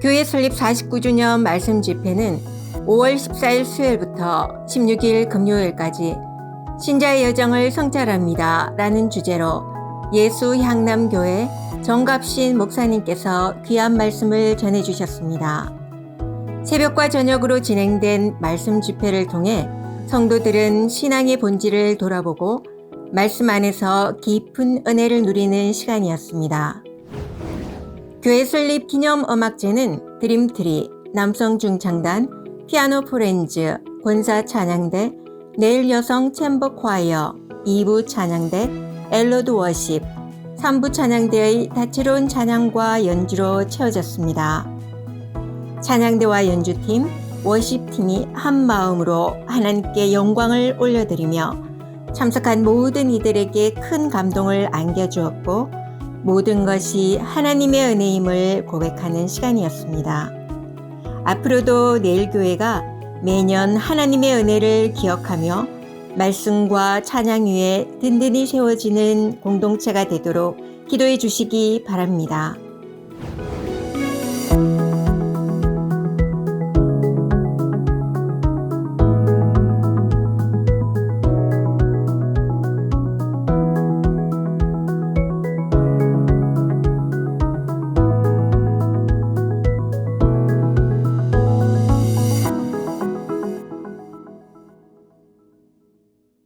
교회 설립 49주년 말씀 집회는 5월 14일 수요일부터 16일 금요일까지 신자의 여정을 성찰합니다. 라는 주제로 예수 향남교회 정갑신 목사님께서 귀한 말씀을 전해주셨습니다. 새벽과 저녁으로 진행된 말씀 집회를 통해 성도들은 신앙의 본질을 돌아보고 말씀 안에서 깊은 은혜를 누리는 시간이었습니다. 교회 설립 기념 음악제는 드림트리, 남성 중창단, 피아노 프렌즈, 권사 찬양대, 내일 여성 챔버 콰이어, 2부 찬양대, 엘로드 워십, 3부 찬양대의 다채로운 찬양과 연주로 채워졌습니다. 찬양대와 연주팀, 워십팀이 한 마음으로 하나님께 영광을 올려드리며 참석한 모든 이들에게 큰 감동을 안겨주었고 모든 것이 하나님의 은혜임을 고백하는 시간이었습니다. 앞으로도 내일 교회가 매년 하나님의 은혜를 기억하며 말씀과 찬양 위에 든든히 세워지는 공동체가 되도록 기도해 주시기 바랍니다.